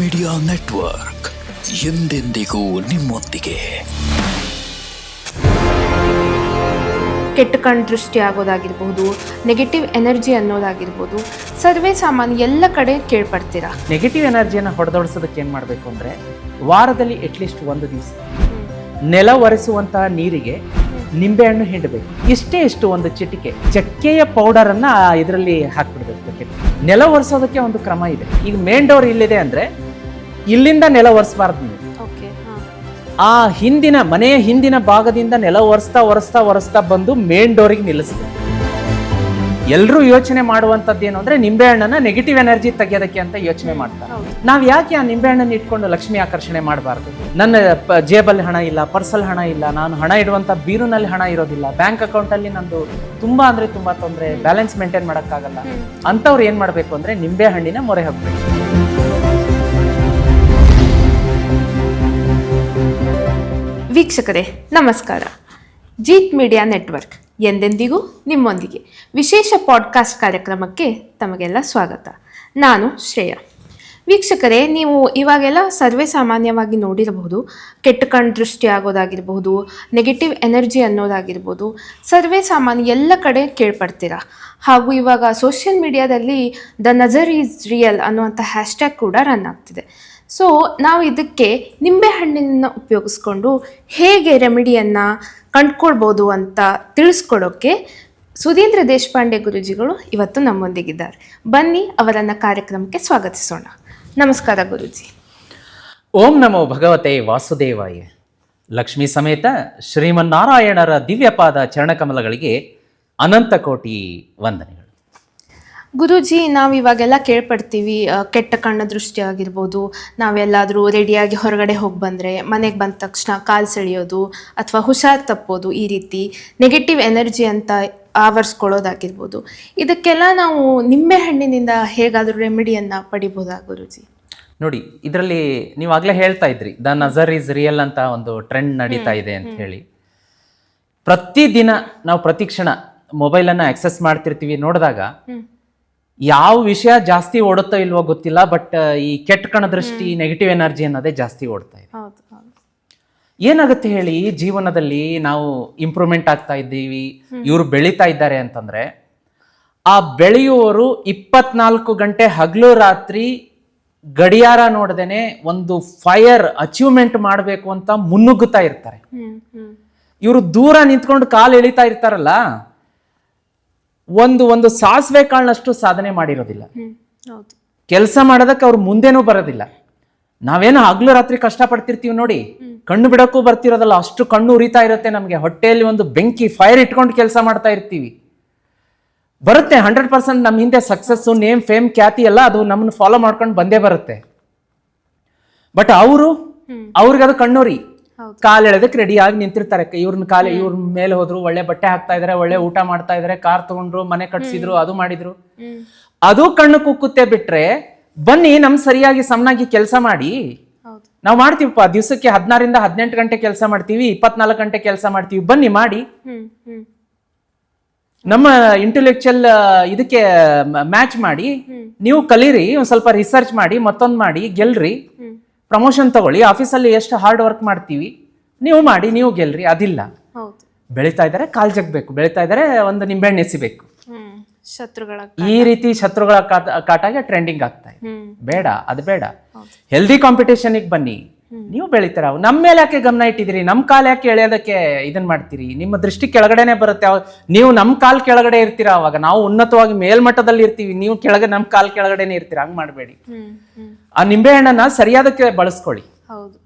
Media network ಎಂದೆಂದಿಗೂ ನಿಮ್ಮೊಂದಿಗೆ. ಕೆಟ್ಟ ಕಣ್ ದೃಷ್ಟಿ ಆಗೋದಾಗಿರ್ಬೋದು ನೆಗೆಟಿವ್ ಎನರ್ಜಿ ಅನ್ನೋದಾಗಿರ್ಬೋದು ಸರ್ವೇ ಸಾಮಾನ್ಯ ಎಲ್ಲ ಕಡೆ ಕೇಳ್ಪಡ್ತೀರಾ? ನೆಗೆಟಿವ್ ಎನರ್ಜಿಯನ್ನು ಹೊಡೆದೊಡಿಸೋದಕ್ಕೆ ಏನು ಮಾಡಬೇಕು ಅಂದರೆ ವಾರದಲ್ಲಿ ಅಟ್ಲೀಸ್ಟ್ ಒಂದು ದಿವಸ. ನೆಲ ಒರೆಸುವಂತಹ ನೀರಿಗೆ ನಿಂಬೆಹಣ್ಣು ಹಿಂಡಬೇಕು. ಇಷ್ಟೇ ಇಷ್ಟು ಒಂದು ಚಿಟಿಕೆ. ಚಕ್ಕೆಯ ಪೌಡರನ್ನು ಇದರಲ್ಲಿ ಹಾಕ್ಬಿಡ್ಬೇಕು. ನೆಲ ಒರೆಸೋದಕ್ಕೆ ಒಂದು ಕ್ರಮ ಇದೆ. ಈಗ ಮೇನ್ ಡೋರ್ ಇಲ್ಲಿದೆ ಅಂದರೆ ಇಲ್ಲಿಂದ ನೆಲ ಒರೆಸ್ಬಾರ್ದು ನೀವು. ಓಕೆ ಆ ಹಿಂದಿನ ಮನೆಯ ಹಿಂದಿನ ಭಾಗದಿಂದ ನೆಲ ಒರೆಸ್ತಾ ಒರೆಸ್ತಾ ಒರೆಸ್ತಾ ಬಂದು ಮೇನ್ ಡೋರಿಗೆ ನಿಲ್ಲಿಸ್ಬೇಕು. ಎಲ್ಲರೂ ಯೋಚನೆ ಮಾಡುವಂಥದ್ದು ಏನು ಅಂದ್ರೆ ನಿಂಬೆಹಣ್ಣನ್ನ ನೆಗೆಟಿವ್ ಎನರ್ಜಿ ತೆಗೆಯೋದಕ್ಕೆ ಅಂತ ಯೋಚನೆ ಮಾಡ್ತಾರೆ. ನಾವು ಯಾಕೆ ಆ ನಿಂಬೆಹಣ್ಣನ್ನು ಇಟ್ಕೊಂಡು ಲಕ್ಷ್ಮಿ ಆಕರ್ಷಣೆ ಮಾಡಬಾರ್ದು? ನನ್ನ ಜೇಬಲ್ಲಿ ಹಣ ಇಲ್ಲ ಪರ್ಸಲ್ ಹಣ ಇಲ್ಲ ನಾನು ಹಣ ಇಡುವಂಥ ಬೀರುನಲ್ಲಿ ಹಣ ಇರೋದಿಲ್ಲ ಬ್ಯಾಂಕ್ ಅಕೌಂಟಲ್ಲಿ ನಂದು ತುಂಬ ಅಂದರೆ ತುಂಬ ತೊಂದರೆ ಬ್ಯಾಲೆನ್ಸ್ ಮೇಂಟೈನ್ ಮಾಡೋಕ್ಕಾಗಲ್ಲ. ಅಂಥವ್ರು ಏನು ಮಾಡಬೇಕು ಅಂದರೆ ನಿಂಬೆಹಣ್ಣಿನ ಮೊರೆ ಹಾಕ್ಬೇಕು ವೀಕ್ಷಕರೇ, ನಮಸ್ಕಾರ. ಜೀತ್ ಮೀಡಿಯಾ ನೆಟ್ವರ್ಕ್, ಎಂದೆಂದಿಗೂ ನಿಮ್ಮೊಂದಿಗೆ. ವಿಶೇಷ ಪಾಡ್ಕಾಸ್ಟ್ ಕಾರ್ಯಕ್ರಮಕ್ಕೆ ತಮಗೆಲ್ಲ ಸ್ವಾಗತ. ನಾನು ಶ್ರೇಯಾ. ವೀಕ್ಷಕರೇ, ನೀವು ಇವಾಗೆಲ್ಲ ಸರ್ವೇ ಸಾಮಾನ್ಯವಾಗಿ ನೋಡಿರಬಹುದು. ಕೆಟ್ಟ ಕಣ್ ದೃಷ್ಟಿ ಆಗೋದಾಗಿರಬಹುದು, ನೆಗೆಟಿವ್ ಎನರ್ಜಿ ಅನ್ನೋದಾಗಿರ್ಬೋದು. ಸರ್ವೇ ಸಾಮಾನ್ಯ ಎಲ್ಲ ಕಡೆ ಕೇಳ್ಪಡ್ತೀರಾ? ಹಾಗೂ ಇವಾಗ ಸೋಷಿಯಲ್ ಮೀಡಿಯಾದಲ್ಲಿ ದ ನಜರ್ ಈಸ್ ರಿಯಲ್ ಅನ್ನುವಂಥ ಹ್ಯಾಶ್ಟ್ಯಾಗ್ ಕೂಡ ರನ್ ಆಗ್ತಿದೆ. ಸೊ ನಾವು ಇದಕ್ಕೆ ನಿಂಬೆಹಣ್ಣಿನ ಉಪಯೋಗಿಸ್ಕೊಂಡು ಹೇಗೆ ರೆಮಿಡಿಯನ್ನು ಕಂಡ್ಕೊಳ್ಬೋದು ಅಂತ ತಿಳಿಸ್ಕೊಡೋಕ್ಕೆ ಸುಧೀಂದ್ರ ದೇಶಪಾಂಡೆ ಗುರುಜಿಗಳು ಇವತ್ತು ನಮ್ಮೊಂದಿಗಿದ್ದಾರೆ. ಬನ್ನಿ, ಅವರನ್ನು ಕಾರ್ಯಕ್ರಮಕ್ಕೆ ಸ್ವಾಗತಿಸೋಣ. ನಮಸ್ಕಾರ ಗುರುಜಿ. ಓಂ ನಮೋ ಭಗವತೆ ವಾಸುದೇವಾಯ. ಲಕ್ಷ್ಮೀ ಸಮೇತ ಶ್ರೀಮನ್ನಾರಾಯಣರ ದಿವ್ಯಪಾದ ಚರಣಕಮಲಗಳಿಗೆ ಅನಂತ ಕೋಟಿ ವಂದನೆಗಳು. ಗುರೂಜಿ ನಾವು ಇವಾಗೆಲ್ಲ ಕೇಳ್ಪಡ್ತೀವಿ ಕೆಟ್ಟ ಕಣ್ಣ ದೃಷ್ಟಿ ಆಗಿರ್ಬೋದು ನಾವೆಲ್ಲಾದರೂ ರೆಡಿಯಾಗಿ ಹೊರಗಡೆ ಹೋಗಿ ಬಂದರೆ ಮನೆಗೆ ಬಂದ ತಕ್ಷಣ ಕಾಲು ಸೆಳೆಯೋದು ಅಥವಾ ಹುಷಾರ್ ತಪ್ಪೋದು ಈ ರೀತಿ ನೆಗೆಟಿವ್ ಎನರ್ಜಿ ಅಂತ ಆವರಿಸ್ಕೊಳ್ಳೋದಾಗಿರ್ಬೋದು. ಇದಕ್ಕೆಲ್ಲ ನಾವು ನಿಂಬೆಹಣ್ಣಿನಿಂದ ಹೇಗಾದರೂ ರೆಮಿಡಿಯನ್ನು ಪಡಿಬೋದಾ ಗುರುಜಿ? ನೋಡಿ ಇದರಲ್ಲಿ ನೀವು ಆಗಲೇ ಹೇಳ್ತಾ ಇದ್ರಿ ದ ನಜರ್ ಈಸ್ ರಿಯಲ್ ಅಂತ ಒಂದು ಟ್ರೆಂಡ್ ನಡೀತಾ ಇದೆ ಅಂತ ಹೇಳಿ. ಪ್ರತಿದಿನ ನಾವು ಪ್ರತಿ ಕ್ಷಣ ಮೊಬೈಲನ್ನು ಆಕ್ಸೆಸ್ ಮಾಡ್ತಿರ್ತೀವಿ ನೋಡಿದಾಗ ಯಾವ ವಿಷಯ ಜಾಸ್ತಿ ಓಡುತ್ತೋ ಇಲ್ವೋ ಗೊತ್ತಿಲ್ಲ ಬಟ್ ಈ ಕೆಟ್ಟ ಕಣದೃಷ್ಟಿ ನೆಗೆಟಿವ್ ಎನರ್ಜಿ ಅನ್ನೋದೇ ಜಾಸ್ತಿ ಓಡ್ತಾ ಇದೆ. ಏನಾಗುತ್ತೆ ಹೇಳಿ ಜೀವನದಲ್ಲಿ ನಾವು ಇಂಪ್ರೂವ್ಮೆಂಟ್ ಆಗ್ತಾ ಇದ್ದೀವಿ ಇವರು ಬೆಳೀತಾ ಇದ್ದಾರೆ ಅಂತಂದ್ರೆ ಆ ಬೆಳೆಯುವವರು ಇಪ್ಪತ್ನಾಲ್ಕು ಗಂಟೆ ಹಗಲು ರಾತ್ರಿ ಗಡಿಯಾರ ನೋಡ್ದೇನೆ ಒಂದು ಫೈರ್ ಅಚೀವ್ಮೆಂಟ್ ಮಾಡಬೇಕು ಅಂತ ಮುನ್ನುಗ್ಗುತ್ತಾ ಇರ್ತಾರೆ. ಇವರು ದೂರ ನಿಂತ್ಕೊಂಡು ಕಾಲು ಎಳಿತಾ ಇರ್ತಾರಲ್ಲ? ಒಂದು ಒಂದು ಸಾಸಿವೆ ಕಾಳನಷ್ಟು ಸಾಧನೆ ಮಾಡಿರೋದಿಲ್ಲ. ಕೆಲಸ ಮಾಡೋದಕ್ಕೆ ಅವ್ರು ಮುಂದೆನೂ ಬರೋದಿಲ್ಲ. ನಾವೇನು ಹಗ್ಲು ರಾತ್ರಿ ಕಷ್ಟಪಡ್ತಿರ್ತೀವಿ ನೋಡಿ ಕಣ್ಣು ಬಿಡಕ್ಕೂ ಬರ್ತಿರೋದಲ್ಲ ಅಷ್ಟು ಕಣ್ಣು ಉರಿತಾ ಇರುತ್ತೆ ನಮಗೆ. ಹೊಟ್ಟೆಯಲ್ಲಿ ಒಂದು ಬೆಂಕಿ ಫೈರ್ ಇಟ್ಕೊಂಡು ಕೆಲಸ ಮಾಡ್ತಾ ಇರ್ತೀವಿ. ಬರುತ್ತೆ ಹಂಡ್ರೆಡ್ ಪರ್ಸೆಂಟ್ ನಮ್ಮ ಹಿಂದೆ ಸಕ್ಸಸ್ಸು ನೇಮ್ ಫೇಮ್ ಖ್ಯಾತಿ ಎಲ್ಲ ಅದು ನಮ್ಮನ್ನು ಫಾಲೋ ಮಾಡ್ಕೊಂಡು ಬಂದೇ ಬರುತ್ತೆ. ಬಟ್ ಅವರು ಅವ್ರಿಗೆ ಅದು ಕಣ್ಣುರಿ. ಹೌದು. ಕಾಲ್ ಎಳೆದಕ್ಕೆ ರೆಡಿ ಆಗಿ ನಿಂತಿರ್ತಾರೆ. ಇವ್ರನ್ನ ಕಾಲ ಇವ್ರ ಮೇಲೆ ಹೋದ್ರು ಒಳ್ಳೆ ಬಟ್ಟೆ ಹಾಕ್ತಾ ಇದಾರೆ ಒಳ್ಳೆ ಊಟ ಮಾಡ್ತಾ ಇದಾರೆ ಕಾರ್ ತಗೊಂಡ್ರು ಮನೆ ಕಟ್ಸಿದ್ರು ಅದು ಮಾಡಿದ್ರು. ಅದು ಕಣ್ಣು ಕುಕ್ಕುತ್ತೆ ಬಿಟ್ರೆ ಬನ್ನಿ ನಮ್ ಸರಿಯಾಗಿ ಸಮನಾಗಿ ಕೆಲಸ ಮಾಡಿ. ನಾವು ಮಾಡ್ತೀವಪ್ಪ ದಿವಸಕ್ಕೆ ಹದಿನಾರಿಂದ ಹದಿನೆಂಟು ಗಂಟೆ ಕೆಲಸ ಮಾಡ್ತೀವಿ ಇಪ್ಪತ್ನಾಲ್ಕು ಗಂಟೆ ಕೆಲಸ ಮಾಡ್ತೀವಿ ಬನ್ನಿ ಮಾಡಿ. ನಮ್ಮ ಇಂಟೆಲೆಕ್ಚುಯಲ್ ಇದಕ್ಕೆ ಮ್ಯಾಚ್ ಮಾಡಿ. ನೀವು ಕಲೀರಿ ಒಂದ್ ಸ್ವಲ್ಪ ರಿಸರ್ಚ್ ಮಾಡಿ ಮತ್ತೊಂದು ಮಾಡಿ ಗೆಲ್ರಿ. ಪ್ರಮೋಷನ್ ತಗೊಳ್ಳಿ ಆಫೀಸಲ್ಲಿ ಎಷ್ಟು ಹಾರ್ಡ್ ವರ್ಕ್ ಮಾಡ್ತೀವಿ ನೀವು ಮಾಡಿ ನೀವು ಗೆಲ್ರಿ ಅದಿಲ್ಲ. ಬೆಳೀತಾ ಇದ್ದಾರೆ ಕಾಲ್ ಜಗ್ಬೇಕು. ಬೆಳೀತಾ ಇದ್ದಾರೆ ಒಂದು ನಿಂಬೆಹಣ್ಣು ಎಸಿಬೇಕು. ಶತ್ರುಗಳ ಈ ರೀತಿ ಶತ್ರುಗಳ ಕಾಟ ಕಾಟಾಗೆ ಟ್ರೆಂಡಿಂಗ್ ಆಗ್ತಾ ಇದೆ. ಬೇಡ ಅದು ಬೇಡ. ಹೆಲ್ದಿ ಕಾಂಪಿಟೇಷನ್ಗೆ ಬನ್ನಿ. ನೀವು ಬೆಳಿತೀರ? ನಮ್ಮ ಮೇಲೆ ಯಾಕೆ ಗಮನ ಇಟ್ಟಿದ್ದೀರಿ? ನಮ್ಮ ಕಾಲ್ ಯಾಕೆ ಎಳೆಯೋದಕ್ಕೆ ಇದನ್ನ ಮಾಡ್ತೀರಿ? ನಿಮ್ಮ ದೃಷ್ಟಿ ಕೆಳಗಡೆನೆ ಬರುತ್ತೆ. ಅವಾಗ ನೀವು ನಮ್ಮ ಕಾಲ್ ಕೆಳಗಡೆ ಇರ್ತೀರಾ? ಅವಾಗ ನಾವು ಉನ್ನತವಾಗಿ ಮೇಲ್ಮಟ್ಟದಲ್ಲಿ ಇರ್ತೀವಿ. ನೀವು ಕೆಳಗೆ ನಮ್ಮ ಕಾಲ್ ಕೆಳಗಡೆನೆ ಇರ್ತೀರಾ? ಹಂಗ್ ಮಾಡಬೇಡಿ. ಆ ನಿಂಬೆಹಣ್ಣನ್ನ ಸರಿಯಾದಕ್ಕೆ ಬಳಸ್ಕೊಳ್ಳಿ. ಹೌದು.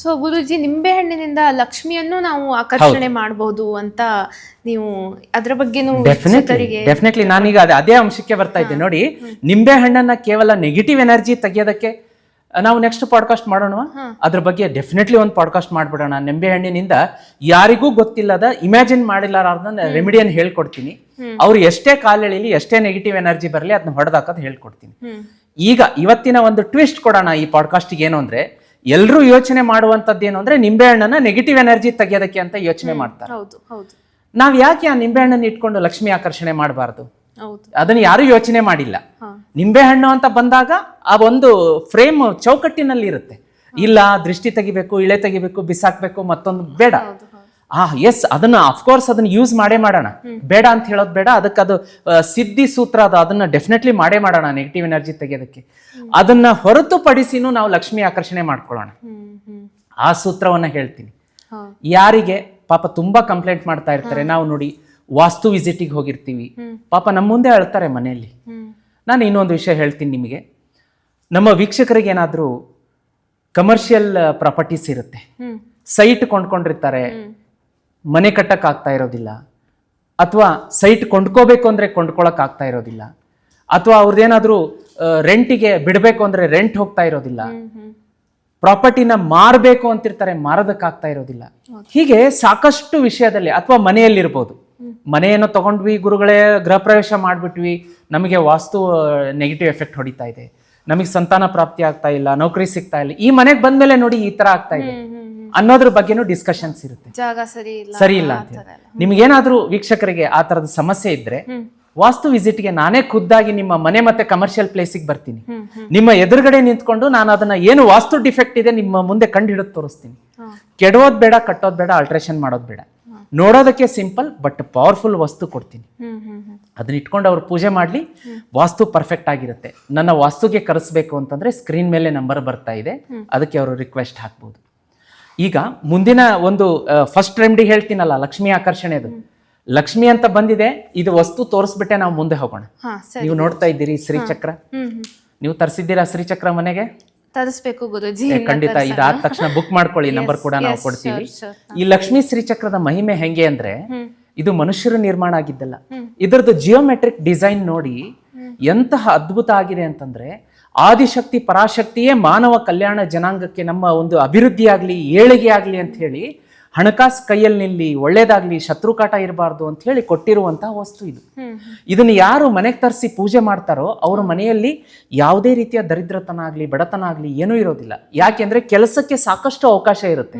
ಸೊ ಗುರುಜಿ ನಿಂಬೆಹಣ್ಣಿನಿಂದ ಲಕ್ಷ್ಮಿಯನ್ನು ನಾವು ಆಕರ್ಷಣೆ ಮಾಡಬಹುದು ಅಂತ ನೀವು ಅದ್ರ ಬಗ್ಗೆ ಡೆಫಿನೆಟ್ಲಿ ನಾನೀಗ ಅದೇ ಅದೇ ಅಂಶಕ್ಕೆ ಬರ್ತಾ ಇದ್ದೆ. ನೋಡಿ ನಿಂಬೆ ಹಣ್ಣನ್ನ ಕೇವಲ ನೆಗೆಟಿವ್ ಎನರ್ಜಿ ತೆಗೆಯೋದಕ್ಕೆ ನಾವು ನೆಕ್ಸ್ಟ್ ಪಾಡ್ಕಾಸ್ಟ್ ಮಾಡೋಣ ಅದ್ರ ಬಗ್ಗೆ ಡೆಫಿನೆಟ್ಲಿ ಒಂದು ಪಾಡ್ಕಾಸ್ಟ್ ಮಾಡ್ಬಿಡೋಣ. ನಿಂಬೆ ಹಣ್ಣಿನಿಂದ ಯಾರಿಗೂ ಗೊತ್ತಿಲ್ಲದ ಇಮ್ಯಾಜಿನ್ ಮಾಡಿಲ್ಲಾರ್ದನ್ನ ರೆಮಿಡಿಯನ್ ಹೇಳ್ಕೊಡ್ತೀನಿ. ಅವ್ರು ಎಷ್ಟೇ ಕಾಲೆಳಿಲಿ ಎಷ್ಟೇ ನೆಗೆಟಿವ್ ಎನರ್ಜಿ ಬರಲಿ ಅದನ್ನ ಹೊಡೆದಾಕೋದು ಹೇಳ್ಕೊಡ್ತೀನಿ. ಈಗ ಇವತ್ತಿನ ಒಂದು ಟ್ವಿಸ್ಟ್ ಕೊಡೋಣ ಈ ಪಾಡ್ಕಾಸ್ಟ್ಗೆ ಏನು ಅಂದ್ರೆ ಎಲ್ಲರೂ ಯೋಚನೆ ಮಾಡುವಂತದ್ದು ಏನು ಅಂದ್ರೆ ನಿಂಬೆ ಹಣ್ಣನ್ನ ನೆಗೆಟಿವ್ ಎನರ್ಜಿ ತೆಗೆಯೋದಕ್ಕೆ ಅಂತ ಯೋಚನೆ ಮಾಡ್ತಾರೆ. ನಾವ್ ಯಾಕೆ ಆ ನಿಂಬೆ ಹಣ್ಣನ್ನು ಇಟ್ಕೊಂಡು ಲಕ್ಷ್ಮಿ ಆಕರ್ಷಣೆ ಮಾಡಬಾರ್ದು? ಅದನ್ನ ಯಾರು ಯೋಚನೆ ಮಾಡಿಲ್ಲ. ಹಾ ನಿಂಬೆ ಹಣ್ಣು ಅಂತ ಬಂದಾಗ ಆ ಒಂದು ಫ್ರೇಮ್ ಚೌಕಟ್ಟಿನಲ್ಲಿ ಇರುತ್ತೆ. ಇಲ್ಲ ದೃಷ್ಟಿ ತೆಗಿಬೇಕು ಇಳೆ ತೆಗಿಬೇಕು ಬಿಸಾಕ್ಬೇಕು ಮತ್ತೊಂದು ಬೇಡ. ಆ ಎಸ್ ಅದನ್ನ ಅಫ್ಕೋರ್ಸ್ ಅದನ್ನ ಯೂಸ್ ಮಾಡೇ ಮಾಡೋಣ. ಬೇಡ ಅಂತ ಹೇಳೋದು ಬೇಡ. ಅದಕ್ಕೆ ಅದು ಸಿದ್ಧಿ ಸೂತ್ರ ಅದು ಅದನ್ನ ಡೆಫಿನೆಟ್ಲಿ ಮಾಡೇ ಮಾಡೋಣ ನೆಗೆಟಿವ್ ಎನರ್ಜಿ ತೆಗೆಯೋದಕ್ಕೆ. ಅದನ್ನ ಹೊರತುಪಡಿಸಿನೂ ನಾವು ಲಕ್ಷ್ಮಿ ಆಕರ್ಷಣೆ ಮಾಡ್ಕೊಳ್ಳೋಣ. ಆ ಸೂತ್ರವನ್ನ ಹೇಳ್ತೀನಿ. ಯಾರಿಗೆ ಪಾಪ ತುಂಬಾ ಕಂಪ್ಲೇಂಟ್ ಮಾಡ್ತಾ ಇರ್ತಾರೆ. ನಾವು ನೋಡಿ ವಾಸ್ತು ವಿಸಿಟಿಗೆ ಹೋಗಿರ್ತೀವಿ. ಪಾಪ ನಮ್ಮ ಮುಂದೆ ಅಳ್ತಾರೆ ಮನೆಯಲ್ಲಿ. ನಾನು ಇನ್ನೊಂದು ವಿಷಯ ಹೇಳ್ತೀನಿ ನಿಮಗೆ. ನಮ್ಮ ವೀಕ್ಷಕರಿಗೆ ಏನಾದರೂ ಕಮರ್ಷಿಯಲ್ ಪ್ರಾಪರ್ಟೀಸ್ ಇರುತ್ತೆ. ಸೈಟ್ ಕೊಂಡ್ಕೊಂಡಿರ್ತಾರೆ. ಮನೆ ಕಟ್ಟಕ್ಕಾಗ್ತಾ ಇರೋದಿಲ್ಲ. ಅಥವಾ ಸೈಟ್ ಕೊಂಡ್ಕೋಬೇಕು ಅಂದರೆ ಕೊಂಡ್ಕೊಳಕ್ಕೆ ಆಗ್ತಾ ಇರೋದಿಲ್ಲ. ಅಥವಾ ಅವ್ರದ್ದೇನಾದರೂ ರೆಂಟಿಗೆ ಬಿಡಬೇಕು ಅಂದರೆ ರೆಂಟ್ ಹೋಗ್ತಾ ಇರೋದಿಲ್ಲ. ಪ್ರಾಪರ್ಟಿನ ಮಾರಬೇಕು ಅಂತಿರ್ತಾರೆ ಮಾರೋದಕ್ಕಾಗ್ತಾ ಇರೋದಿಲ್ಲ. ಹೀಗೆ ಸಾಕಷ್ಟು ವಿಷಯದಲ್ಲಿ ಅಥವಾ ಮನೆಯಲ್ಲಿರ್ಬೋದು. ಮನೆಯನ್ನು ತಗೊಂಡ್ವಿ ಗುರುಗಳೇ ಗೃಹ ಪ್ರವೇಶ ಮಾಡಿಬಿಟ್ವಿ. ನಮಗೆ ವಾಸ್ತು ನೆಗೆಟಿವ್ ಎಫೆಕ್ಟ್ ಹೊಡಿತಾ ಇದೆ. ನಮಗೆ ಸಂತಾನ ಪ್ರಾಪ್ತಿ ಆಗ್ತಾ ಇಲ್ಲ ನೌಕರಿ ಸಿಗ್ತಾ ಇಲ್ಲ. ಈ ಮನೆಗೆ ಬಂದ್ಮೇಲೆ ನೋಡಿ ಈ ತರ ಆಗ್ತಾ ಇದೆ. ಅನ್ನೋದ್ರ ಬಗ್ಗೆನೂ ಡಿಸ್ಕಷನ್ಸ್ ಇರುತ್ತೆ. ಸರಿ ಇಲ್ಲ ಅಂತ. ನಿಮ್ಗೇನಾದ್ರೂ ವೀಕ್ಷಕರಿಗೆ ಆ ತರದ ಸಮಸ್ಯೆ ಇದ್ರೆ ವಾಸ್ತು ವಿಸಿಟ್ಗೆ ನಾನೇ ಖುದ್ದಾಗಿ ನಿಮ್ಮ ಮನೆ ಮತ್ತೆ ಕಮರ್ಷಿಯಲ್ ಪ್ಲೇಸಿಗೆ ಬರ್ತೀನಿ. ನಿಮ್ಮ ಎದುರುಗಡೆ ನಿಂತ್ಕೊಂಡು ನಾನು ಅದನ್ನ ಏನು ವಾಸ್ತು ಡಿಫೆಕ್ಟ್ ಇದೆ ನಿಮ್ಮ ಮುಂದೆ ಕಂಡು ಹಿಡಿದು ತೋರಿಸ್ತೀನಿ. ಕೆಡೋದ್ ಬೇಡ ಕಟ್ಟೋದ್ ಬೇಡ ಆಲ್ಟ್ರೇಷನ್ ಮಾಡೋದ್ ಬೇಡ. ನೋಡೋದಕ್ಕೆ ಸಿಂಪಲ್ ಬಟ್ ಪವರ್ಫುಲ್ ವಸ್ತು ಕೊಡ್ತೀನಿ. ಅದನ್ನ ಇಟ್ಕೊಂಡು ಅವ್ರು ಪೂಜೆ ಮಾಡಲಿ ವಾಸ್ತು ಪರ್ಫೆಕ್ಟ್ ಆಗಿರುತ್ತೆ. ನನ್ನ ವಾಸ್ತುಗೆ ಕರೆಸ್ಬೇಕು ಅಂತಂದ್ರೆ ಸ್ಕ್ರೀನ್ ಮೇಲೆ ನಂಬರ್ ಬರ್ತಾ ಇದೆ. ಅದಕ್ಕೆ ಅವರು ರಿಕ್ವೆಸ್ಟ್ ಹಾಕ್ಬೋದು. ಈಗ ಮುಂದಿನ ಒಂದು ಫಸ್ಟ್ ರೆಮಿಡಿ ಹೇಳ್ತೀನಲ್ಲ ಲಕ್ಷ್ಮಿ ಆಕರ್ಷಣೆ ಅದು ಲಕ್ಷ್ಮಿ ಅಂತ ಬಂದಿದೆ ಇದು ವಸ್ತು ತೋರಿಸ್ಬಿಟ್ಟೆ ನಾವು ಮುಂದೆ ಹೋಗೋಣ. ನೀವು ನೋಡ್ತಾ ಇದ್ದೀರಿ ಶ್ರೀಚಕ್ರ? ನೀವು ತರಿಸಿದ್ದೀರಾ ಶ್ರೀಚಕ್ರ ಮನೆಗೆ? ತರಿಸ್ಬೇಕು ಗುರುಜಿ ಖಂಡಿತ ಇದಾದ ತಕ್ಷಣ ಬುಕ್ ಮಾಡ್ಕೊಳ್ಳಿ ನಂಬರ್ ಕೂಡ ನಾವು ಕೊಡ್ತೀವಿ. ಈ ಲಕ್ಷ್ಮೀ ಶ್ರೀಚಕ್ರದ ಮಹಿಮೆ ಹೆಂಗೆ ಅಂದ್ರೆ ಇದು ಮನುಷ್ಯರು ನಿರ್ಮಾಣ ಆಗಿದ್ದಲ್ಲ. ಇದರದ್ದು ಜಿಯೋಮೆಟ್ರಿಕ್ ಡಿಸೈನ್ ನೋಡಿ ಎಂತಹ ಅದ್ಭುತ ಆಗಿದೆ ಅಂತಂದ್ರೆ ಆದಿಶಕ್ತಿ ಪರಾಶಕ್ತಿಯೇ ಮಾನವ ಕಲ್ಯಾಣ ಜನಾಂಗಕ್ಕೆ ನಮ್ಮ ಒಂದು ಅಭಿವೃದ್ಧಿ ಆಗ್ಲಿ ಏಳಿಗೆ ಆಗ್ಲಿ ಅಂತ ಹೇಳಿ ಹಣಕಾಸು ಕೈಯಲ್ಲಿ ನಿಲ್ಲಿ ಒಳ್ಳೇದಾಗ್ಲಿ ಶತ್ರುಕಾಟ ಇರಬಾರ್ದು ಅಂತ ಹೇಳಿ ಕೊಟ್ಟಿರುವಂತಹ ವಸ್ತು ಇದು. ಇದನ್ನ ಯಾರು ಮನೆಗೆ ತರಿಸಿ ಪೂಜೆ ಮಾಡ್ತಾರೋ ಅವರ ಮನೆಯಲ್ಲಿ ಯಾವುದೇ ರೀತಿಯ ದರಿದ್ರತನ ಆಗ್ಲಿ ಬಡತನ ಆಗ್ಲಿ ಏನೂ ಇರೋದಿಲ್ಲ. ಯಾಕೆಂದ್ರೆ ಕೆಲಸಕ್ಕೆ ಸಾಕಷ್ಟು ಅವಕಾಶ ಇರುತ್ತೆ.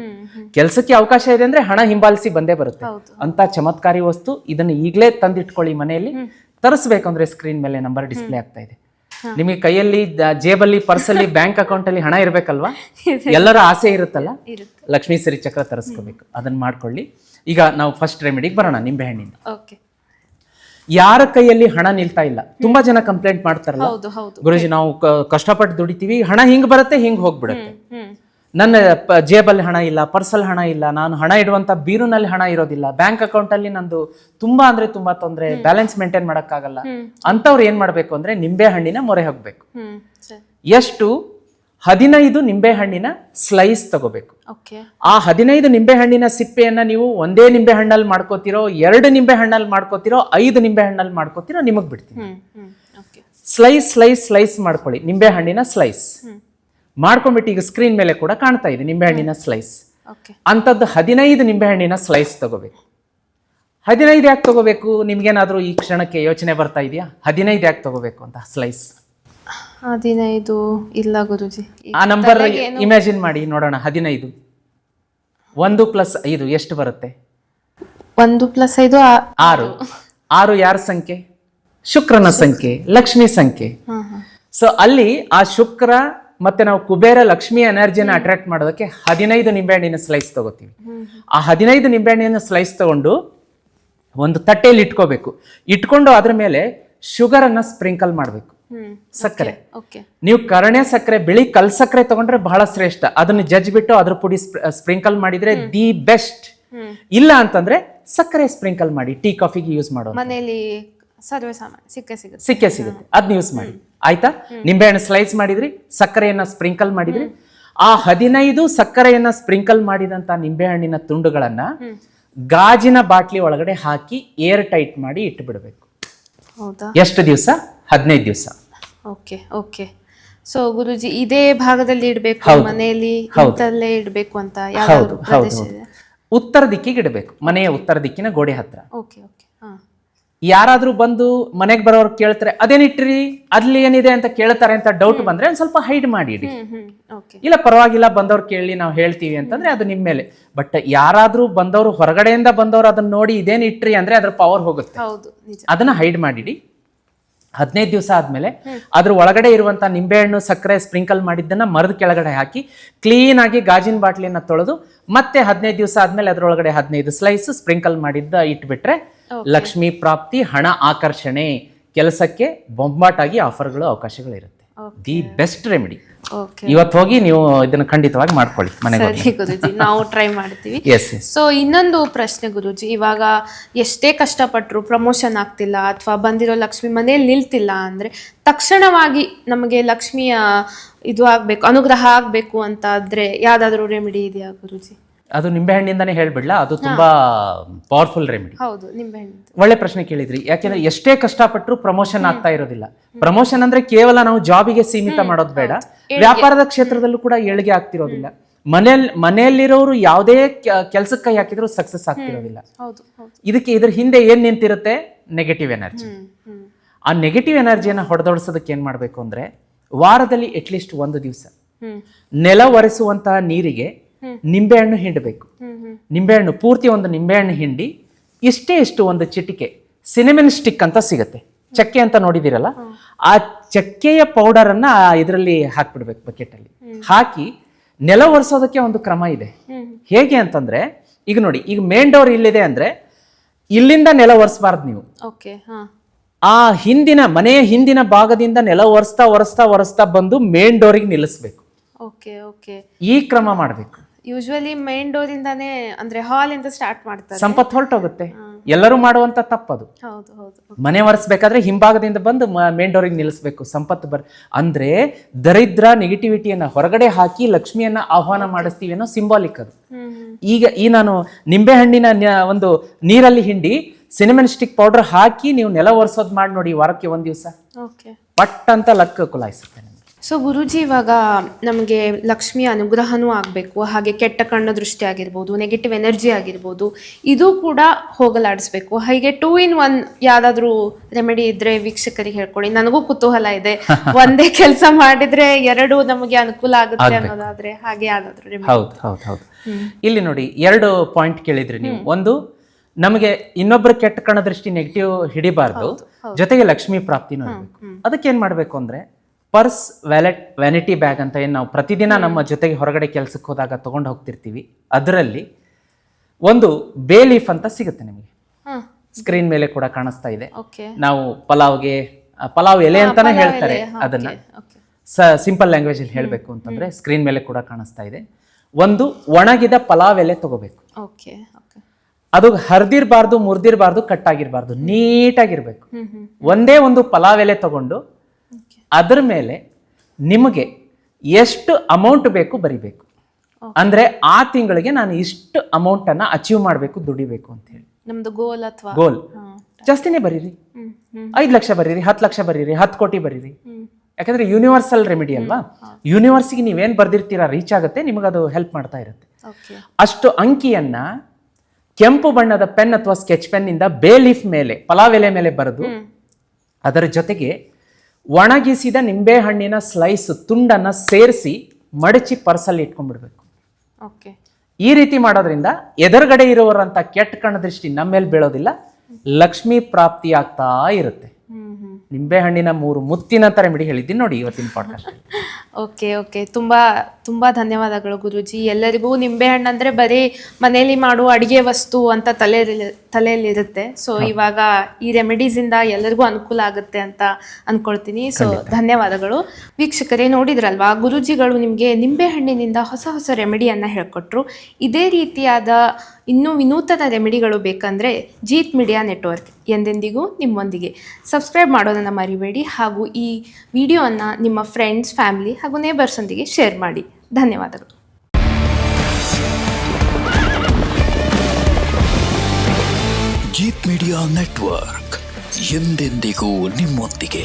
ಕೆಲಸಕ್ಕೆ ಅವಕಾಶ ಇದೆ ಅಂದ್ರೆ ಹಣ ಹಿಂಬಾಲಿಸಿ ಬಂದೇ ಬರುತ್ತೆ. ಅಂತ ಚಮತ್ಕಾರಿ ವಸ್ತು ಇದನ್ನ ಈಗಲೇ ತಂದಿಟ್ಕೊಳ್ಳಿ ಮನೆಯಲ್ಲಿ. ತರಿಸ್ಬೇಕಂದ್ರೆ ಸ್ಕ್ರೀನ್ ಮೇಲೆ ನಂಬರ್ ಡಿಸ್ಪ್ಲೇ ಆಗ್ತಾ ಇದೆ. ನಿಮಗೆ ಕೈಯಲ್ಲಿ ಜೇಬಲ್ಲಿ ಪರ್ಸಲ್ಲಿ ಬ್ಯಾಂಕ್ ಅಕೌಂಟ್ ಅಲ್ಲಿ ಹಣ ಇರಬೇಕಲ್ವಾ? ಎಲ್ಲರ ಆಸೆ ಇರುತ್ತಲ್ಲ? ಇರುತ್ತೆ. ಲಕ್ಷ್ಮೀ ಸರಿ ಚಕ್ರ ತರಿಸ್ಕೋಬೇಕು. ಅದನ್ನ ಮಾಡ್ಕೊಳ್ಳಿ. ಈಗ ನಾವು ಫಸ್ಟ್ ರೆಮಿಡಿಗೆ ಬರೋಣ ನಿಂಬೆಹಣ್ಣಿಂದ ಯಾರ ಕೈಯಲ್ಲಿ ಹಣ ನಿಲ್ತಾ ಇಲ್ಲ? ತುಂಬಾ ಜನ ಕಂಪ್ಲೇಂಟ್ ಮಾಡ್ತಾರಲ್ಲ? ಗುರುಜಿ ನಾವು ಕಷ್ಟಪಟ್ಟು ದುಡಿತೀವಿ. ಹಣ ಹಿಂಗ್ ಬರುತ್ತೆ ಹಿಂಗ್ ಹೋಗ್ಬಿಡುತ್ತೆ. ನನ್ನ ಜೇಬಲ್ಲಿ ಹಣ ಇಲ್ಲ ಪರ್ಸಲ್ ಹಣ ಇಲ್ಲ ನಾನು ಹಣ ಇಡುವಂತ ಬೀರುನಲ್ಲಿ ಹಣ ಇರೋದಿಲ್ಲ. ಬ್ಯಾಂಕ್ ಅಕೌಂಟ್ ಅಲ್ಲಿ ನಂದು ತುಂಬಾ ಅಂದ್ರೆ ತುಂಬಾ ತೊಂದರೆ ಬ್ಯಾಲೆನ್ಸ್ ಮೇಂಟೈನ್ ಮಾಡಕ್ಕಾಗಲ್ಲ. ಅಂಥವ್ರು ಏನ್ ಮಾಡ್ಬೇಕು ಅಂದ್ರೆ ನಿಂಬೆ ಹಣ್ಣಿನ ಮೊರೆ ಹೋಗ್ಬೇಕು. ಎಷ್ಟು? ಹದಿನೈದು ನಿಂಬೆ ಹಣ್ಣಿನ ಸ್ಲೈಸ್ ತಗೋಬೇಕು. ಓಕೆ. ಆ ಹದಿನೈದು ನಿಂಬೆ ಹಣ್ಣಿನ ಸಿಪ್ಪೆಯನ್ನ ನೀವು ಒಂದೇ ನಿಂಬೆ ಹಣ್ಣಲ್ಲಿ ಮಾಡ್ಕೋತಿರೋ ಎರಡು ನಿಂಬೆ ಹಣ್ಣಲ್ಲಿ ಮಾಡ್ಕೋತಿರೋ ಐದು ನಿಂಬೆ ಹಣ್ಣಲ್ಲಿ ಮಾಡ್ಕೋತಿರೋ ನಿಮಗ್ ಬಿಡ್ತೀನಿ. ಸ್ಲೈಸ್ ಸ್ಲೈಸ್ ಸ್ಲೈಸ್ ಮಾಡ್ಕೊಳ್ಳಿ. ನಿಂಬೆ ಹಣ್ಣಿನ ಸ್ಲೈಸ್ ಮಾಡ್ಕೊಂಡ್ಬಿಟ್ಟು ಈಗ ಸ್ಕ್ರೀನ್ ಮೇಲೆ ಕೂಡ ಕಾಣ್ತಾ ಇದೆ ನಿಂಬೆಹಣ್ಣಿನ ಸ್ಲೈಸ್ ಓಕೆ ಅಂಥದ್ದು ಹದಿನೈದು ನಿಂಬೆಹಣ್ಣಿನ ಸ್ಲೈಸ್ ತಗೋಬೇಕು. ಹದಿನೈದು ಯಾಕೆ ತಗೋಬೇಕು? ನಿಮ್ಗೇನಾದ್ರೂ ಈ ಕ್ಷಣಕ್ಕೆ ಯೋಚನೆ ಬರ್ತಾ ಇದೆಯಾ? ಹದಿನೈದು ಯಾಕೆ ತಗೋಬೇಕು ಅಂತ ಸ್ಲೈಸ್ ಹದಿನೈದು ಇಲ್ಲ ಗುರುಜಿ. ಆ ನಂಬರ್ ಇಮ್ಯಾಜಿನ್ ಮಾಡಿ ನೋಡೋಣ ಹದಿನೈದು. ಒಂದು ಪ್ಲಸ್ ಐದು ಎಷ್ಟು ಬರುತ್ತೆ? ಒಂದು ಪ್ಲಸ್ ಐದು ಆರು. ಆರು ಯಾರ ಸಂಖ್ಯೆ? ಶುಕ್ರನ ಸಂಖ್ಯೆ ಲಕ್ಷ್ಮಿ ಸಂಖ್ಯೆ. ಸೊ ಅಲ್ಲಿ ಆ ಶುಕ್ರ ಮತ್ತೆ ನಾವು ಕುಬೇರ ಲಕ್ಷ್ಮಿ ಎನರ್ಜಿನ ಅಟ್ರಾಕ್ಟ್ ಮಾಡೋದಕ್ಕೆ ಹದಿನೈದು ನಿಂಬೆಹಣ್ಣಿನ ಸ್ಲೈಸ್ ತಗೋತೀವಿ. ಆ ಹದಿನೈದು ನಿಂಬೆಹಣ್ಣಿನ ಸ್ಲೈಸ್ ತಗೊಂಡು ಒಂದು ತಟ್ಟೆಯಲ್ಲಿ ಇಟ್ಕೋಬೇಕು. ಇಟ್ಕೊಂಡು ಅದ್ರ ಮೇಲೆ ಶುಗರ್ ಅನ್ನ ಸ್ಪ್ರಿಂಕಲ್ ಮಾಡಬೇಕು. ಸಕ್ಕರೆ. ಓಕೆ. ನೀವು ಕರಣೆ ಸಕ್ಕರೆ ಬಿಳಿ ಕಲ್ ಸಕ್ಕರೆ ತಗೊಂಡ್ರೆ ಬಹಳ ಶ್ರೇಷ್ಠ. ಅದನ್ನ ಜಜ್ ಬಿಟ್ಟು ಅದ್ರ ಪುಡಿ ಸ್ಪ್ರಿಂಕಲ್ ಮಾಡಿದ್ರೆ ದಿ ಬೆಸ್ಟ್ ಇಲ್ಲ ಅಂತಂದ್ರೆ ಸಕ್ಕರೆ ಸ್ಪ್ರಿಂಕಲ್ ಮಾಡಿ ಟೀ ಕಾಫಿಗೆ ಯೂಸ್ ಮಾಡೋ ಮನೆಯಲ್ಲಿ ಸಿಕ್ಕೇ ಸಿಗುತ್ತೆ. ಅದನ್ನ ಯೂಸ್ ಮಾಡಿ. ಆಯ್ತಾ? ನಿಂಬೆಹಣ್ಣು ಸ್ಲೈಸ್ ಮಾಡಿದ್ರಿ ಸಕ್ಕರೆಯನ್ನ ಸ್ಪ್ರಿಂಕಲ್ ಮಾಡಿದ್ರಿ. ಆ ಹದಿನೈದು ಸಕ್ಕರೆಯನ್ನ ಸ್ಪ್ರಿಂಕಲ್ ಮಾಡಿದಂತ ನಿಂಬೆಹಣ್ಣಿನ ತುಂಡುಗಳನ್ನ ಗಾಜಿನ ಬಾಟ್ಲಿ ಒಳಗಡೆ ಹಾಕಿ ಏರ್ ಟೈಟ್ ಮಾಡಿ ಇಟ್ಟು ಬಿಡಬೇಕು ಎಷ್ಟು ದಿವಸ? ಹದಿನೈದು ದಿವಸ. Okay okay. ಸೊ ಗುರುಜಿ ಇದೇ ಭಾಗದಲ್ಲಿ ಇಡಬೇಕು ಮನೆಯಲ್ಲಿ ಇಂತಲ್ಲೇ ಇಡಬೇಕು ಅಂತ ಹೌದು ಉತ್ತರ ದಿಕ್ಕಿಗೆ ಇಡಬೇಕು ಮನೆಯ ಉತ್ತರ ದಿಕ್ಕಿನ ಗೋಡೆ ಹತ್ರ. Okay okay. ಹಾ. ಯಾರಾದ್ರೂ ಬಂದು ಮನೆಗೆ ಬರೋರು ಕೇಳ್ತಾರೆ ಅದೇನಿಟ್ರಿ ಅಲ್ಲಿ ಏನಿದೆ ಅಂತ ಕೇಳ್ತಾರೆ ಅಂತ ಡೌಟ್ ಬಂದ್ರೆ ಒಂದು ಸ್ವಲ್ಪ ಹೈಡ್ ಮಾಡಿ ಇಡಿ ಇಲ್ಲ ಪರವಾಗಿಲ್ಲ ಬಂದವ್ರು ಕೇಳಿ ನಾವು ಹೇಳ್ತೀವಿ ಅಂತಂದ್ರೆ ಅದು ನಿಮ್ಮ ಮೇಲೆ. ಬಟ್ ಯಾರಾದ್ರೂ ಬಂದವರು ಹೊರಗಡೆಯಿಂದ ಬಂದವರು ಅದನ್ನ ನೋಡಿ ಇದೇನ್ ಇಟ್ರಿ ಅಂದ್ರೆ ಅದ್ರ ಪವರ್ ಹೋಗುತ್ತೆ. ಅದನ್ನ ಹೈಡ್ ಮಾಡಿಡಿ. ಹದಿನೈದು ದಿವಸ ಆದ್ಮೇಲೆ ಅದ್ರ ಒಳಗಡೆ ಇರುವಂತ ನಿಂಬೆಹಣ್ಣು ಸಕ್ಕರೆ ಸ್ಪ್ರಿಂಕಲ್ ಮಾಡಿದ್ದನ್ನ ಮರದ ಕೆಳಗಡೆ ಹಾಕಿ ಕ್ಲೀನ್ ಆಗಿ ಗಾಜಿನ ಬಾಟ್ಲಿನ ತೊಳೆದು ಮತ್ತೆ ಹದಿನೈದು ದಿವಸ ಆದ್ಮೇಲೆ ಅದ್ರೊಳಗಡೆ ಹದಿನೈದು ಸ್ಲೈಸ್ ಸ್ಪ್ರಿಂಕಲ್ ಮಾಡಿದ್ದ ಇಟ್ಬಿಟ್ರೆ ಲಕ್ಷ್ಮಿ ಪ್ರಾಪ್ತಿ ಹಣ ಆಕರ್ಷಣೆ ಕೆಲಸಕ್ಕೆ ಬೊಂಬಾಟಾಗಿ ಆಫರ್ಗಳು ಅವಕಾಶಗಳು ಇರುತ್ತೆ ದಿ ಬೆಸ್ಟ್ ರೆಮಿಡಿ ಇವತ್ತು ಹೋಗಿ ನೀವು ಇದನ್ನ ಖಂಡಿತವಾಗಿ ಮಾಡ್ಕೊಳ್ಳಿ ಮನೆಗೆ ಗುರುಜಿ ನಾವು ಟ್ರೈ ಮಾಡ್ತೀವಿ. ಸೊ ಇನ್ನೊಂದು ಪ್ರಶ್ನೆ ಗುರುಜಿ ಇವಾಗ ಎಷ್ಟೇ ಕಷ್ಟಪಟ್ಟರು ಪ್ರಮೋಷನ್ ಆಗ್ತಿಲ್ಲ ಅಥವಾ ಬಂದಿರೋ ಲಕ್ಷ್ಮಿ ಮನೆಯಲ್ಲಿ ನಿಲ್ತಿಲ್ಲ ಅಂದ್ರೆ ತಕ್ಷಣವಾಗಿ ನಮಗೆ ಲಕ್ಷ್ಮಿಯ ಇದು ಆಗ್ಬೇಕು ಅನುಗ್ರಹ ಆಗ್ಬೇಕು ಅಂತ ಆದ್ರೆ ಯಾವ್ದಾದ್ರು ರೆಮಿಡಿ ಇದೆಯಾ ಗುರುಜಿ? ಅದು ನಿಂಬೆಹಣ್ಣಿಂದಾನೇ ಹೇಳ್ಬಿಡ್ಲ? ಅದು ತುಂಬಾ ಪವರ್ಫುಲ್ ರೆಮಿಡಿ ಹೌದು ನಿಂಬೆಹಣ್ಣು ಒಳ್ಳೆ ಪ್ರಶ್ನೆ ಕೇಳಿದ್ರಿ. ಯಾಕೆಂದ್ರೆ ಎಷ್ಟೇ ಕಷ್ಟಪಟ್ಟರು ಪ್ರಮೋಷನ್ ಆಗ್ತಾ ಇರೋದಿಲ್ಲ. ಪ್ರಮೋಷನ್ ಅಂದ್ರೆ ಕೇವಲ ನಾವು ಜಾಬಿಗೆ ಸೀಮಿತ ಮಾಡೋದು ಬೇಡ. ವ್ಯಾಪಾರದ ಕ್ಷೇತ್ರದಲ್ಲೂ ಕೂಡ ಏಳಿಗೆ ಆಗ್ತಿರೋದಿಲ್ಲ. ಮನೆಯಲ್ಲಿ ಮನೆಯಲ್ಲಿರೋರು ಯಾವುದೇ ಕೆಲಸಕ್ಕೆ ಕೈ ಹಾಕಿದ್ರು ಸಕ್ಸಸ್ ಆಗ್ತಿರೋದಿಲ್ಲ. ಇದಕ್ಕೆ ಇದ್ರ ಹಿಂದೆ ಏನ್ ನಿಂತಿರುತ್ತೆ? ನೆಗೆಟಿವ್ ಎನರ್ಜಿ ಆ ನೆಗೆಟಿವ್ ಎನರ್ಜಿಯನ್ನ ಹೊಡೆದೊಡಿಸೋದಕ್ಕೆ ಏನ್ ಮಾಡ್ಬೇಕು ಅಂದ್ರೆ ವಾರದಲ್ಲಿ ಅಟ್ಲೀಸ್ಟ್ ಒಂದು ದಿವಸ. ನೆಲ ಒರೆಸುವಂತಹ ನೀರಿಗೆ ನಿಂಬೆಹಣ್ಣು ಹಿಂಡಬೇಕು. ನಿಂಬೆಹಣ್ಣು ಪೂರ್ತಿ ಒಂದು ನಿಂಬೆಹಣ್ಣು ಹಿಂಡಿ ಇಷ್ಟೇ ಇಷ್ಟು ಒಂದು ಚಿಟಿಕೆ ಸಿನಿಮನ್ ಸ್ಟಿಕ್ ಅಂತ ಸಿಗುತ್ತೆ. ಚಕ್ಕೆ ಅಂತ ನೋಡಿದಿರಲ್ಲ ಆ ಚಕ್ಕೆಯ ಪೌಡರ್ ಅನ್ನ ಇದರಲ್ಲಿ ಹಾಕ್ಬಿಡ್ಬೇಕು ಬಕೆಟ್ ಅಲ್ಲಿ ಹಾಕಿ ನೆಲ ಒರೆಸೋದಕ್ಕೆ ಒಂದು ಕ್ರಮ ಇದೆ. ಹೇಗೆ ಅಂತಂದ್ರೆ ಈಗ ನೋಡಿ ಈಗ ಮೇನ್ ಡೋರ್ ಇಲ್ಲಿದೆ ಅಂದ್ರೆ ಇಲ್ಲಿಂದ ನೆಲ ಒರೆಸಬಾರ್ದು ನೀವು. ಆ ಹಿಂದಿನ ಮನೆಯ ಹಿಂದಿನ ಭಾಗದಿಂದ ನೆಲ ಒರೆಸ್ತಾ ಒರೆಸ್ತಾ ಒರೆಸ್ತಾ ಬಂದು ಮೇನ್ ಡೋರಿಗೆ ನಿಲ್ಲಿಸ್ಬೇಕು. Okay okay. ಈ ಕ್ರಮ ಮಾಡಬೇಕು. ಯೂಶ್ವಲಿ ಮೇನ್ ಡೋರ್ ಇಂದಾನೇ ಅಂದ್ರೆ ಹಾಲ್ ಇಂದ ಸ್ಟಾರ್ಟ್ ಮಾಡ್ತಾರೆ. ಸಂಪತ್ತು ಹೊರಟೋಗುತ್ತೆ. ಎಲ್ಲರೂ ಮಾಡುವಂತ ತಪ್ಪದು. ಹೌದು ಹೌದು ಮನೆ ಒರೆಸ್ಬೇಕಾದ್ರೆ ಹಿಂಭಾಗದಿಂದ ಬಂದು ಮೇನ್ ಡೋರಿಗೆ ನಿಲ್ಲಿಸ್ಬೇಕು. ಸಂಪತ್ತು ಬರ್ ಅಂದ್ರೆ ದರಿದ್ರ ನೆಗೆಟಿವಿಟಿಯನ್ನ ಹೊರಗಡೆ ಹಾಕಿ ಲಕ್ಷ್ಮಿಯನ್ನ ಆಹ್ವಾನ ಮಾಡಿಸ್ತೀವಿ ಅನ್ನೋ ಸಿಂಬಾಲಿಕ್ ಅದು. ಈಗ ಈ ನಾನು ನಿಂಬೆಹಣ್ಣಿನ ಒಂದು ನೀರಲ್ಲಿ ಹಿಂಡಿ ಸಿನಿಮನ್ ಸ್ಟಿಕ್ ಪೌಡರ್ ಹಾಕಿ ನೀವು ನೆಲ ಒರೆಸೋದು ಮಾಡಿ ನೋಡಿ ವಾರಕ್ಕೆ ಒಂದ್ ದಿವಸ. ಪಟ್ ಅಂತ ಲಕ್ ಕುಲಾಯಿಸುತ್ತೆ ಸೊ ಗುರುಜಿ ಇವಾಗ ನಮಗೆ ಲಕ್ಷ್ಮಿಯ ಅನುಗ್ರಹನೂ ಆಗಬೇಕು ಹಾಗೆ ಕೆಟ್ಟ ಕಣ್ಣ ದೃಷ್ಟಿ ಆಗಿರ್ಬೋದು ನೆಗೆಟಿವ್ ಎನರ್ಜಿ ಆಗಿರ್ಬೋದು ಇದು ಕೂಡ ಹೋಗಲಾಡಿಸ್ಬೇಕು. ಹಾಗೆ ಟೂ ಇನ್ ಒನ್ ಯಾವ್ದಾದ್ರೂ ರೆಮಿಡಿ ಇದ್ರೆ ವೀಕ್ಷಕರಿಗೆ ಹೇಳ್ಕೊಡಿ. ನನಗೂ ಕುತೂಹಲ ಇದೆ. ಒಂದೇ ಕೆಲಸ ಮಾಡಿದ್ರೆ ಎರಡು ನಮಗೆ ಅನುಕೂಲ ಆಗುತ್ತೆ ಅನ್ನೋದಾದ್ರೆ ಹಾಗೆ ಯಾವ್ದಾದ್ರು ಹೌದು ಹೌದು ಹೌದು. ಇಲ್ಲಿ ನೋಡಿ ಎರಡು ಪಾಯಿಂಟ್ ಕೇಳಿದ್ರಿ ನೀವು. ಒಂದು ನಮಗೆ ಇನ್ನೊಬ್ಬರ ಕೆಟ್ಟ ಕಣ ದೃಷ್ಟಿ ನೆಗೆಟಿವ್ ಹಿಡಿಬಾರ್ದು. ಜೊತೆಗೆ ಲಕ್ಷ್ಮಿ ಪ್ರಾಪ್ತಿನೂ ಅದಕ್ಕೆ ಏನ್ ಮಾಡ್ಬೇಕು ಅಂದ್ರೆ ಪರ್ಸ್ ವ್ಯಾಲೆಟ್ ವ್ಯಾನಿಟಿ ಬ್ಯಾಗ್ ಅಂತ ಏನು ನಾವು ಪ್ರತಿದಿನ ನಮ್ಮ ಜೊತೆಗೆ ಹೊರಗಡೆ ಕೆಲಸಕ್ಕೆ ಹೋದಾಗ ತೊಗೊಂಡು ಹೋಗ್ತಿರ್ತೀವಿ. ಅದರಲ್ಲಿ ಒಂದು ಬೇ ಲೀಫ್ ಅಂತ ಸಿಗುತ್ತೆ ನಿಮಗೆ. ಸ್ಕ್ರೀನ್ ಮೇಲೆ ಕೂಡ ಕಾಣಿಸ್ತಾ ಇದೆ. ಓಕೆ. ನಾವು ಪಲಾವ್ಗೆ ಪಲಾವ್ ಎಲೆ ಅಂತಾನೆ ಹೇಳ್ತಾರೆ ಅದನ್ನ. ಸಿಂಪಲ್ ಲ್ಯಾಂಗ್ವೇಜ್ ಅಲ್ಲಿ ಹೇಳಬೇಕು ಅಂತಂದ್ರೆ ಸ್ಕ್ರೀನ್ ಮೇಲೆ ಕೂಡ ಕಾಣಿಸ್ತಾ ಇದೆ. ಒಂದು ಒಣಗಿದ ಪಲಾವ್ ಎಲೆ ತಗೋಬೇಕು. ಅದು ಹರಿದಿರಬಾರ್ದು ಮುರಿದಿರಬಾರ್ದು ಕಟ್ಟಾಗಿರ್ಬಾರ್ದು ನೀಟಾಗಿರ್ಬೇಕು. ಒಂದೇ ಒಂದು ಪಲಾವ್ ಎಲೆ ತಗೊಂಡು ಅದ್ರ ಮೇಲೆ ನಿಮಗೆ ಎಷ್ಟು ಅಮೌಂಟ್ ಬೇಕು ಬರಿಬೇಕು. ಅಂದ್ರೆ ಆ ತಿಂಗಳಿಗೆ ನಾನು ಇಷ್ಟು ಅಮೌಂಟ್ ಅನ್ನ ಅಚೀವ್ ಮಾಡಬೇಕು ದುಡಿಬೇಕು ಅಂತ ಹೇಳಿ. ನಮ್ದು ಗೋಲ್ ಅಥವಾ? ಗೋಲ್ ಜಾಸ್ತಿನೇ ಬರೀರಿ. ಐದು ಲಕ್ಷ ಬರೀರಿ ಹತ್ತು ಲಕ್ಷ ಬರೀರಿ ಹತ್ತು ಕೋಟಿ ಬರೀರಿ. ಯಾಕಂದ್ರೆ ಯೂನಿವರ್ಸಲ್ ರೆಮಿಡಿ ಅಲ್ವಾ? ಯೂನಿವರ್ಸಿಗೆ ನೀವೇನ್ ಬರ್ದಿರ್ತೀರಾ ರೀಚ್ ಆಗುತ್ತೆ ನಿಮಗದು ಹೆಲ್ಪ್ ಮಾಡ್ತಾ ಇರುತ್ತೆ. ಅಷ್ಟು ಅಂಕಿಯನ್ನ ಕೆಂಪು ಬಣ್ಣದ ಪೆನ್ ಅಥವಾ ಸ್ಕೆಚ್ ಪೆನ್ ಇಂದ ಬೇ ಲೀಫ್ ಮೇಲೆ ಪಲಾವ್ ಎಲೆ ಮೇಲೆ ಬರೆದು ಅದರ ಜೊತೆಗೆ ಒಣಗಿಸಿದ ನಿಂಬೆಹಣ್ಣಿನ ಸ್ಲೈಸ್ ತುಂಡನ್ನ ಸೇರಿಸಿ ಮಡಚಿ ಪರ್ಸಲ್ಲಿ ಇಟ್ಕೊಂಡ್ಬಿಡ್ಬೇಕು. ಓಕೆ. ಈ ರೀತಿ ಮಾಡೋದ್ರಿಂದ ಎದುರುಗಡೆ ಇರುವವರಂತ ಕೆಟ್ಟ ಕಣ್ಣ ದೃಷ್ಟಿ ನಮ್ಮ ಮೇಲೆ ಬೀಳೋದಿಲ್ಲ ಲಕ್ಷ್ಮಿ ಪ್ರಾಪ್ತಿ ಆಗ್ತಾ ಇರುತ್ತೆ. ನಿಂಬೆಹಣ್ಣಿನ ಮೂರು ಥರ ಬಿಡಿ ಹೇಳಿದ್ದೀನಿ ನೋಡಿ ಇವತ್ತಿನ ಪಾಡ್ಕಾಸ್ಟ್ ಓಕೆ ಓಕೆ ತುಂಬ ತುಂಬ ಧನ್ಯವಾದಗಳು ಗುರುಜಿ. ಎಲ್ಲರಿಗೂ ನಿಂಬೆಹಣ್ಣು ಅಂದರೆ ಬರೀ ಮನೆಯಲ್ಲಿ ಮಾಡುವ ಅಡುಗೆ ವಸ್ತು ಅಂತ ತಲೆ ತಲೆಯಲ್ಲಿರುತ್ತೆ. ಸೊ ಇವಾಗ ಈ ರೆಮಿಡೀಸಿಂದ ಎಲ್ಲರಿಗೂ ಅನುಕೂಲ ಆಗುತ್ತೆ ಅಂತ ಅಂದ್ಕೊಳ್ತೀನಿ ಸೊ ಧನ್ಯವಾದಗಳು. ವೀಕ್ಷಕರೇ ನೋಡಿದ್ರಲ್ವಾ? ಗುರುಜಿಗಳು ನಿಮಗೆ ನಿಂಬೆಹಣ್ಣಿನಿಂದ ಹೊಸ ಹೊಸ ರೆಮಿಡಿಯನ್ನು ಹೇಳ್ಕೊಟ್ರು. ಇದೇ ರೀತಿಯಾದ ಇನ್ನೂ ವಿನೂತನ ರೆಮಿಡಿಗಳು ಬೇಕಂದರೆ ಜೀತ್ ಮೀಡಿಯಾ ನೆಟ್ವರ್ಕ್ ಎಂದೆಂದಿಗೂ ನಿಮ್ಮೊಂದಿಗೆ. ಸಬ್ಸ್ಕ್ರೈಬ್ ಮಾಡೋದನ್ನು ಮರಿಬೇಡಿ. ಹಾಗೂ ಈ ವಿಡಿಯೋವನ್ನು ನಿಮ್ಮ ಫ್ರೆಂಡ್ಸ್ ಫ್ಯಾಮಿಲಿ ಹಾಗೂ ನೇಬರ್ಸೊಂದಿಗೆ ಶೇರ್ ಮಾಡಿ. ಧನ್ಯವಾದಗಳು. ಜೀತ್ ಮೀಡಿಯಾ ನೆಟ್ವರ್ಕ್ ಎಂದೆಂದಿಗೂ ನಿಮ್ಮೊಂದಿಗೆ.